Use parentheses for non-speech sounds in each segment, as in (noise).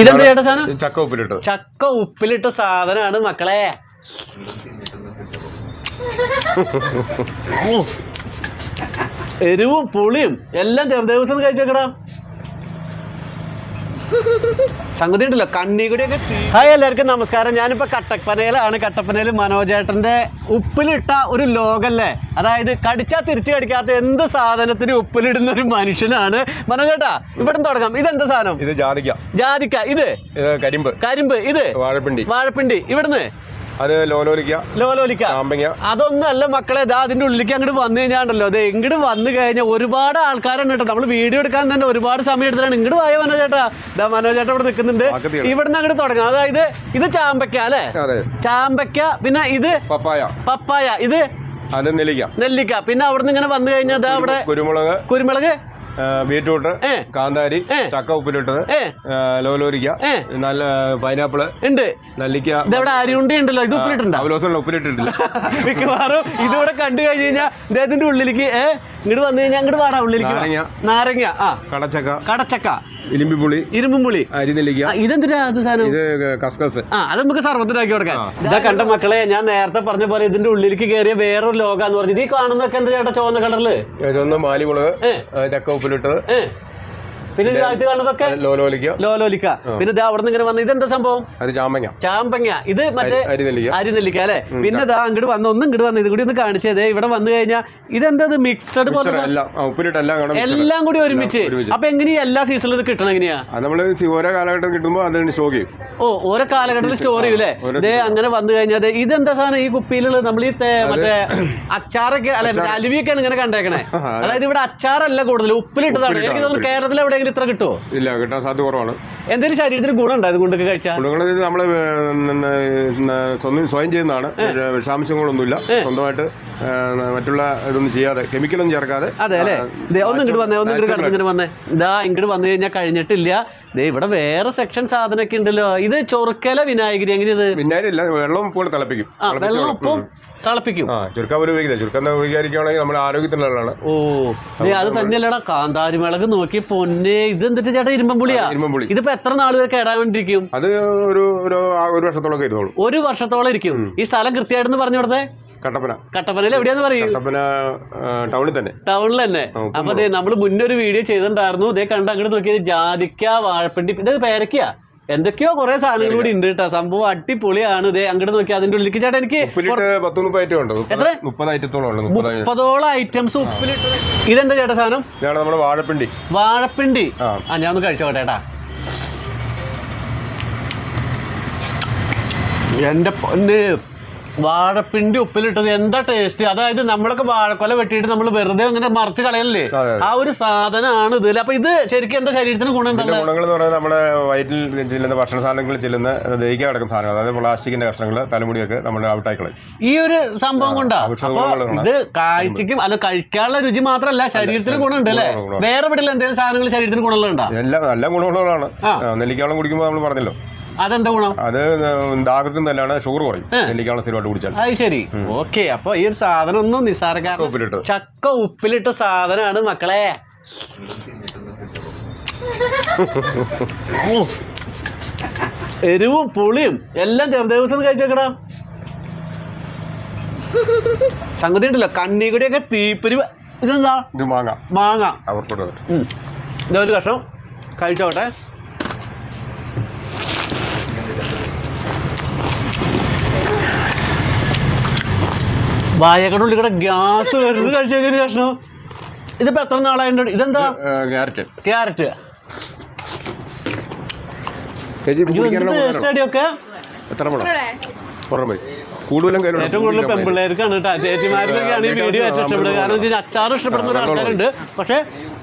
ഇതെന്താ ചേട്ടാ സാധനം? ചക്ക ഉപ്പിലിട്ട് ചക്ക ഉപ്പിലിട്ട സാധനമാണ് മക്കളെ. (laughs) എരിവും പുളിയും എല്ലാം ചെറുദേവസം കഴിച്ചേക്കടാ സംഗതി ഉണ്ടല്ലോ കണ്ണികൂടിയൊക്കെ ഹായ് എല്ലാവർക്കും നമസ്കാരം. ഞാനിപ്പോൾ കട്ടപ്പനയിലാണ്. കട്ടപ്പനയിൽ മനോജേട്ടന്റെ ഉപ്പിലിട്ട ഒരു ലോകല്ലേ? അതായത് കടിച്ചാൽ തിരിച്ചു കടിക്കാത്ത എന്ത് സാധനത്തിന് ഉപ്പിലിടുന്ന ഒരു മനുഷ്യനാണ് മനോജേട്ടാ. ഇവിടെ തുടങ്ങാം. ഇതെന്ത് സാധനം? ഇത് ജാതിക്ക. ജാതിക്ക. ഇത്? ഇത് കരിമ്പ്. കരിമ്പ്. ഇത്? വാഴപ്പിണ്ടി. വാഴപ്പിണ്ടി. ഇവിടുന്ന്? അത് ലോലോലിക്ക ലോലോലിക്ക. ചാമ്പങ്ങ. അതൊന്നും അല്ല മക്കളെ ഇതാ അതിന്റെ ഉള്ളിലേക്ക് അങ്ങോട്ട് വന്നു കഴിഞ്ഞാണ്ടല്ലോ. അതെ ഇങ്ങോട്ട് വന്നു കഴിഞ്ഞാൽ ഒരുപാട് ആൾക്കാരാണ് കേട്ടോ. നമ്മൾ വീഡിയോ എടുക്കാൻ തന്നെ ഒരുപാട് സമയം എടുത്തിട്ടാണ്. ഇങ്ങോട്ട് പോയ മനോജേട്ടാ. ഇതാ ചേട്ടാ ഇവിടെ നിൽക്കുന്നുണ്ട്. ഇവിടുന്ന് അങ്ങോട്ട് തുടങ്ങാം. അതായത് ഇത് ചാമ്പയ്ക്ക അല്ലേ? ചാമ്പയ്ക്ക പിന്നെ ഇത് പപ്പായ. പപ്പായ. ഇത് അത് നെല്ലിക്ക. നെല്ലിക്ക. പിന്നെ അവിടുന്ന് ഇങ്ങനെ വന്നു കഴിഞ്ഞാൽ അവിടെ കുരുമുളക്. കുരുമുളക് ബീറ്റ്റൂട്ട് കാന്താരി ചക്ക ഉപ്പിലിട്ടത് ഏ. നല്ല പൈനാപ്പിൾ ഉണ്ട്. നല്ലിക്ക ഇതവിടെ അരിയുണ്ടി ഉണ്ടല്ലോ ഇത് ഉപ്പിലിട്ടുണ്ടോ ഉപ്പിലിട്ടിട്ടില്ല. (laughs) മിക്കവാറും ഇതിവിടെ കണ്ടു കഴിഞ്ഞു കഴിഞ്ഞാൽ ഇദ്ദേഹത്തിന്റെ ഉള്ളിലേക്ക് ഏ ഇങ്ങോട്ട് വന്നു കഴിഞ്ഞാൽ അങ്ങോട്ട് വാടാ ഉള്ളിലേക്ക്. നാരങ്ങ. നാരങ്ങ ആ. കടച്ചക്ക. കടച്ചക്ക. ഇലിമ്പിപ്പുളി ഇരുമ്പും പുളി അരിനെല്ലിക്ക ഇതെന്തിനാ അത് സാധനം? ഇത് കസ്കസ്. ആ അത് നമുക്ക് സർവത്തിനാക്കി കൊടുക്കാം. ഇതാ കണ്ട മക്കളെ ഞാൻ നേരത്തെ പറഞ്ഞ പോലെ ഇതിന്റെ ഉള്ളിലേക്ക് കയറിയ വേറൊരു ലോകാന്ന് പറഞ്ഞത് ഈ കാണുന്നൊക്കെ എന്താ ചേട്ടാ ചുവന്ന കളറിൽ? ചുവന്ന മാലിമുളക് ഏ. ചക്ക ഉപ്പിലിട്ടത് ഏ. പിന്നെ ഇത് കാണുന്നതൊക്കെ ലോലോലിക്ക. ലോലോലിക്ക പിന്നെ ഇത് അവിടെ നിന്ന് ഇങ്ങനെ വന്ന് ഇതെന്താ സംഭവം? അത് ചാമ്പങ്ങ. ചാമ്പങ്ങ. ഇത് മറ്റേ അരി- അരിനെല്ലിക്ക അല്ലെ? പിന്നെ ഇതാ. അങ്ങോട്ട് വന്ന ഒന്നും ഇങ്ങോട്ട് വന്ന് ഇത് കൂടി ഒന്ന് കാണിച്ചത് ഇവിടെ വന്നു കഴിഞ്ഞാൽ ഇതെന്താ മിക്സഡ് പോലെ എല്ലാം കൂടെ ഒരുമിച്ച്. അപ്പൊ എങ്ങനെയാ എല്ലാ സീസണിലും ഇത് കിട്ടണം എങ്ങനെയാ? നമ്മൾ ഓരോ കാലഘട്ടം കിട്ടുമ്പോൾ അതിന് സ്റ്റോർ ചെയ്യും. ഓ ഓരോ കാലഘട്ടത്തിൽ സ്റ്റോർ ചെയ്യൂലേ ഇതേ അങ്ങനെ വന്നു കഴിഞ്ഞാൽ ഇതെന്താ സാധനം ഈ കുപ്പിയിലുള്ള നമ്മൾ ഈ മറ്റേ അച്ചാറൊക്കെ അല്ലെ അലുവിയൊക്കെയാണ് ഇങ്ങനെ കണ്ടേക്കണേ. (laughs) അതായത് ഇവിടെ അച്ചാറല്ല കൂടുതൽ ഉപ്പിലിട്ടതാണ്. എനിക്ക് തോന്നുന്നു കേരളത്തിൽ എവിടെയെങ്കിലും ഇത്ര കിട്ടുമോ ഇല്ല കിട്ടാൻ സാധ്യത കുറവാണ്. എന്തെങ്കിലും ശരീരത്തിന് ഗുണമുണ്ട് അത് ഇത് കൊണ്ടൊക്കെ കഴിച്ചാൽ ഗുണങ്ങൾ നമ്മൾ സ്വയം ചെയ്യുന്നതാണ്. വിഷാംശങ്ങളൊന്നുമില്ല. സ്വന്തമായിട്ട് മറ്റുള്ള ഇതൊന്നും ചെയ്യാതെ കെമിക്കലൊന്നും ചേർക്കാതെ അതെ അല്ലേ? ഒന്ന് ഇങ്ങോട്ട് വന്നേ ഒന്ന് ഇങ്ങോട്ട് കടന്ന് ഇങ്ങോട്ട് വന്നേ. ഇതാ ഇങ്ങോട്ട് വന്നു കഴിഞ്ഞാൽ കഴിഞ്ഞിട്ടില്ല. ദേ ഇവിടെ വേറെ സെക്ഷൻ സാധനമൊക്കെ ഉണ്ടല്ലോ. ഇത് ചൊറുക്കല വിനായകരി എങ്ങനെയത്? വിനാരി ഇല്ല വെള്ളം ഇപ്പോൾ തിളപ്പിക്കും. വെള്ളം. ഉപ്പും തിളപ്പിക്കും. ആ ചുരുക്കാൻ ഒരു ഉപയോഗിക്കില്ല. ചുരുക്കം ഉപയോഗിക്കാതിരിക്കുകയാണെങ്കിൽ നമ്മുടെ ആരോഗ്യത്തിന് നല്ലതാണ് ഓ ദേ അത് തന്നെയല്ലടാ കാന്താരി മിളക് നോക്കി പൊന്നെ. ഇത് എന്തിട്ട് ചേട്ടാ ഇരുമ്പമ്പുളിയാ ഇരുമ്പുളി ഇതിപ്പോ എത്ര നാൾ വരെ കേടാൻ വേണ്ടിയിരിക്കും അത് ഒരു ഒരു വർഷത്തോളം ഇരുന്നോളൂ. ഒരു വർഷത്തോളം ഇരിക്കും. ഈ സ്ഥലം കൃത്യമായിട്ടെന്ന് പറഞ്ഞു കൊടുത്തേ. കട്ടപ്പന. കട്ടപ്പനയിൽ എവിടെയാന്ന് പറയും? കട്ടപ്പന ടൗണിൽ തന്നെ. ടൗണിൽ തന്നെ. അപ്പൊ ദേ നമ്മൾ മുന്നേ ഒരു വീഡിയോ ചെയ്തിട്ടുണ്ടായിരുന്നു. ഇതേ കണ്ട് അങ്ങോട്ട് നോക്കിയത് ജാതിക്ക വാഴപ്പിണ്ടി. ഇത് പേരയ്ക്ക. എന്തൊക്കെയോ കുറെ സാധനങ്ങൾ കൂടി ഉണ്ട് കേട്ടോ സംഭവം അടിപൊളിയാണ്. ഇതേ അങ്ങോട്ട് നോക്കി. അതിന്റെ ഉള്ളിലേക്ക് ചേട്ടാ എനിക്ക് എത്ര? മുപ്പതോളം ഐറ്റംസ് ഉപ്പിലിട്ട്. ഇതെന്താ ചേട്ടാ സാധനം? നമ്മുടെ വാഴപ്പിണ്ടി. വാഴപ്പിണ്ടി. ആ. ആ ഞാൻ ഒന്ന് കഴിച്ചോട്ടെ ചേട്ടാ എന്റെ പൊന്ന്. വാഴപ്പിണ്ടി ഉപ്പിലിട്ടത് എന്താ ടേസ്റ്റ് അതായത് നമ്മളൊക്കെ വാഴക്കൊല വെട്ടിയിട്ട് നമ്മൾ വെറുതെ ഇങ്ങനെ മറിച്ച് കളയല്ലേ ആ ഒരു സാധനമാണ് ഇതിൽ അപ്പൊ ഇത് ശരിക്കും എന്താ ശരീരത്തിന് ഗുണം എന്താണ് ഗുണങ്ങൾ എന്ന് പറയുന്നത് നമ്മുടെ വയറ്റിൽ ചെല്ലുന്ന ഭക്ഷണ സാധനങ്ങളിൽ ചെല്ലുന്ന ദഹിക്കാൻ കിടക്കുന്ന സാധനങ്ങൾ അതായത് പ്ലാസ്റ്റിക്കിന്റെ കഷ്ണങ്ങൾ തലമുടിയൊക്കെ നമ്മൾ ഔട്ടായി കളയും ഈ ഒരു സംഭവം കൊണ്ടാ. ഇത് കാഴ്ചക്കും അല്ല കഴിക്കാനുള്ള രുചി മാത്രമല്ല ശരീരത്തിന് ഗുണമുണ്ട് അല്ലേ. വേറെ വിടില്ല എന്തെങ്കിലും സാധനങ്ങൾ ശരീരത്തിന് ഗുണമുള്ള എല്ലാം നല്ല ഗുണമുള്ളതാണ്. ആ, കുടിക്കുമ്പോൾ നമ്മൾ പറഞ്ഞല്ലോ. അതെന്താ ഗുണം? അത് ദാഹത്തിന് നല്ലതാണ് ഷുഗർ കുറയും. ഏ. നെല്ലിക്കാവെള്ളം സ്ഥിരമായിട്ട് കുടിച്ചാൽ. അത് ശരി. ഓക്കെ അപ്പൊ ഈ ഒരു സാധനം ഒന്നും നിസ്സാരക്കാരൻ ചക്ക ഉപ്പിലിട്ട സാധനമാണ് മക്കളെ. എരിവും പുളിയും എല്ലാം ചെറുദേവസം വെക്കടാ സംഗതി ഉണ്ടല്ലോ കണ്ണികൂടിയൊക്കെ തീപ്പൊരി ഇതെന്താ? ഇത് മാങ്ങ. മാങ്ങ. ഒരു കഷ്ണം. കഴിച്ചോട്ടെ. വായക്കട ഉള്ളിൽ കൂടെ ഗ്യാസ് (laughs) വരുന്നത് കഴിച്ചൊരു കഷ്ണം ഇതിപ്പോ എത്ര നാളായിട്ട് ഇതെന്താ? ക്യാരറ്റ്. ക്യാരറ്റ്. എത്ര മണം? കൂടുതലും ഏറ്റവും കൂടുതൽ പെമ്പിള്ളേർക്കാണ് കേട്ടോ. ചേച്ചിമാരിലൊക്കെയാണ് ഈ വീഡിയോ ഏറ്റവും ഇഷ്ടപ്പെടുന്നത്. കാരണം വെച്ചാൽ അച്ചാർ ഇഷ്ടപ്പെടുന്ന ഒരു ആൾക്കാരുണ്ട് പക്ഷേ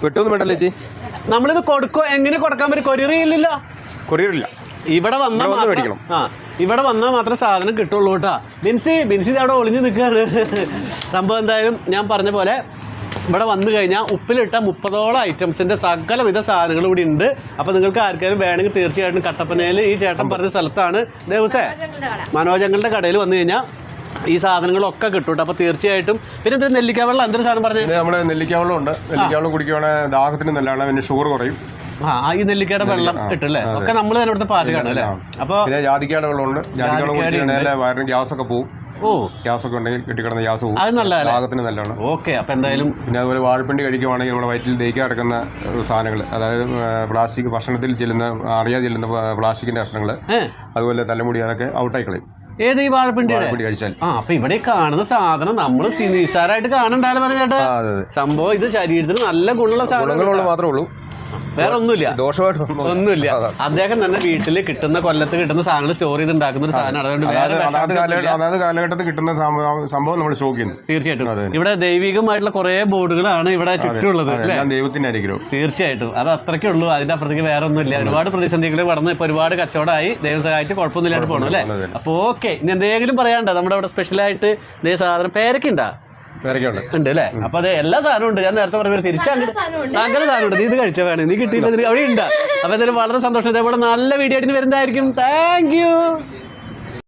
വെട്ടൊന്നും വേണ്ടല്ലേ ചേച്ചി. നമ്മളിത് കൊടുക്കോ? എങ്ങനെ കൊടുക്കാൻ പറ്റും? കൊറിയർ ഇല്ലല്ലോ. കൊറിയറില്ല. ഇവിടെ വന്നാൽ ഇവിടെ മാത്രം മേടിക്കണം. ആ ഇവിടെ വന്നാൽ മാത്രം സാധനം കിട്ടുള്ളൂ കേട്ടോ. ബിൻസി ബിൻസി അവിടെ ഒളിഞ്ഞു നിൽക്കാറ് സംഭവം എന്തായാലും ഞാൻ പറഞ്ഞ പോലെ ഇവിടെ വന്നു കഴിഞ്ഞാൽ ഉപ്പിലിട്ട മുപ്പതോളം ഐറ്റംസിന്റെ സകലവിധ സാധനങ്ങൾ ഇവിടെ ഉണ്ട്. അപ്പോൾ നിങ്ങൾക്ക് ആർക്കാരും വേണമെങ്കിൽ തീർച്ചയായിട്ടും കട്ടപ്പനയിൽ ഈ ചേട്ടൻ പറഞ്ഞ സ്ഥലത്താണ്. ദേവസേ മനോജങ്ങളുടെ കടയിൽ വന്നു കഴിഞ്ഞാൽ ഈ സാധനങ്ങളൊക്കെ കിട്ടും കേട്ടോ. അപ്പോൾ തീർച്ചയായിട്ടും പിന്നെ ഇത് നെല്ലിക്കാവെള്ളം എന്തൊരു സാധനം പറഞ്ഞു? നമ്മൾ നെല്ലിക്കാവെള്ളം ഉണ്ട് നെല്ലിക്കാവെള്ളം കുടിക്കുവാണെങ്കിൽ ദാഹത്തിന് നല്ലതാണ്. പിന്നെ ഷുഗർ കുറയും. ഈ നെല്ലിക്കയുടെ വെള്ളം കിട്ടും ഒക്കെ നമ്മൾ തന്നെ ഇവിടുത്തെ പാചകമാണ് അല്ലേ. അപ്പോൾ പിന്നെ ജാതിക്കയുടെ വെള്ളമുണ്ട്. ജാതിക്കയുടെ കുടിച്ചിട്ടുണ്ടെങ്കിൽ വയറിന് ഗ്യാസ് ഒക്കെ പോകും ഓ. ഗ്യാസ് ഒക്കെ ഉണ്ടെങ്കിൽ കെട്ടിക്കിടന്ന ഗ്യാസ് പോകും അത് നല്ലതല്ലേ? പാകത്തിന് നല്ലതാണ്. ഓക്കെ അപ്പോൾ എന്തായാലും പിന്നെ അതുപോലെ വാഴപ്പിണ്ടി കഴിക്കുവാണെങ്കിൽ നമ്മുടെ വയറ്റിൽ ദഹിക്കാൻ കിടക്കുന്ന സാധനങ്ങൾ അതായത് പ്ലാസ്റ്റിക് ഭക്ഷണത്തിൽ ചെല്ലുന്ന അറിയാതെ ചെല്ലുന്ന പ്ലാസ്റ്റിക്കിന്റെ കഷ്ണങ്ങൾ അതുപോലെ തലമുടി അതൊക്കെ ഔട്ടായി കളയും. ഏത് ഈ വാഴപ്പിണ്ടി കഴിച്ചാൽ. ആ അപ്പൊ ഇവിടെ കാണുന്ന സാധനം നമ്മൾ നിസ്സാരമായിട്ട് കാണണ്ടാലും പറഞ്ഞേട്ടാ സംഭവം ഇത് ശരീരത്തിന് നല്ല ഗുണമുള്ള സാധനം ഗുണങ്ങളുള്ള മാത്രമേ ഉള്ളൂ. വേറെ ഒന്നുമില്ല ദോഷമായിട്ട് ഒന്നുമില്ല. അദ്ദേഹം തന്നെ വീട്ടിൽ കിട്ടുന്ന കൊല്ലത്ത് കിട്ടുന്ന സാധനങ്ങൾ സ്റ്റോർ ചെയ്ത് ഉണ്ടാക്കുന്ന ഒരു സാധനം. അതുകൊണ്ട് അതായത് കാലഘട്ടത്തിൽ കിട്ടുന്ന സംഭവം- നമ്മൾ സ്റ്റോക്ക് ചെയ്യുന്നു. തീർച്ചയായിട്ടും. ഇവിടെ ദൈവികമായിട്ടുള്ള കുറേ ബോർഡുകളാണ് ഇവിടെ ചുറ്റുമുള്ളത് ദൈവത്തിനായിരിക്കും ദൈവത്തിന്റെ ആയിരിക്കും തീർച്ചയായിട്ടും. അത് അത്രയ്ക്കേ ഉള്ളൂ. അതിന്റെ അപ്പുറത്തേക്ക് വേറെ ഒന്നുമില്ല ഒരുപാട് പ്രതിസന്ധികൾ കടന്ന് ഇപ്പൊ ഒരുപാട് കച്ചവടമായി. ദൈവം സഹായിച്ച് കുഴപ്പമൊന്നുമില്ലാണ്ട് പോകണം അല്ലേ. അപ്പോൾ ഓക്കെ. ഇനി എന്തെങ്കിലും പറയാനുണ്ടോ? നമ്മുടെ അവിടെ സ്പെഷ്യലായിട്ട് ദൈവ സാധനം പേരൊക്കെ ഉണ്ടാ പേരൊക്കെയുണ്ട് ഉണ്ട് അല്ലേ? അപ്പൊ അതെ എല്ലാ സാധനവും ഉണ്ട്. ഞാൻ നേരത്തെ പറഞ്ഞ തിരിച്ചാണ്ട് സാധനമുണ്ട്. സകല സാധനം ഉണ്ട്. നീ ഇത് കഴിച്ചാൽ വേണം? നീ കിട്ടിയില്ല അവിടെ ഉണ്ട് അപ്പൊ എന്തായാലും വളരെ സന്തോഷം. ഇതേപോലെ നല്ല വീഡിയോ ആയിട്ട് വരുന്നതായിരിക്കും. Thank you